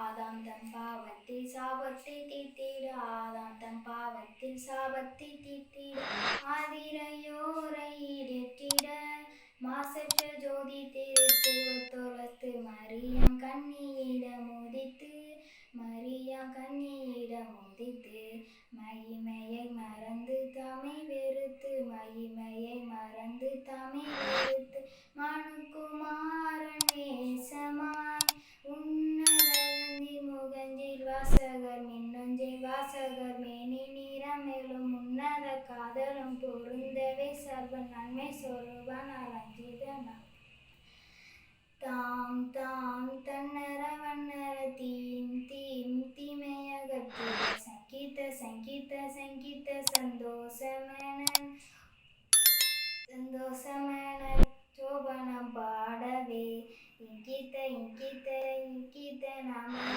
ஆதாம் தன் பாவத்தில் சாபத்தை தீர்த்திட ஆதாம் தன் பாவத்தில் சாபத்தை தீர்த்திட ஆதிரையோரை ஈடேற்றிட மாசற்ற ஜோதி திருத்துவத்தொலத்து மரியம் கண்ணியிடம் உதித்து மரியம் கண்ணியிடம் உதித்து மகிமையை மறந்து தமை வெறுத்து மகிமையை மறந்து தமை வெறுத்து மனுக்கும் வாசகர் மேனி நிறமேலும் உன்னத காதலும் பொருந்தவே சர்வ நன்மை சொல்வான் அலஞ்சிதனா தாம் தாம் தன்னர வண்ணர தீம் தீம் தீமையகற்றிட சங்கீத சங்கீத சங்கீத சந்தோஷமனன். சந்தோஷமன சோபனம் பாடவே. இங்கித இங்கித இங்கித நாம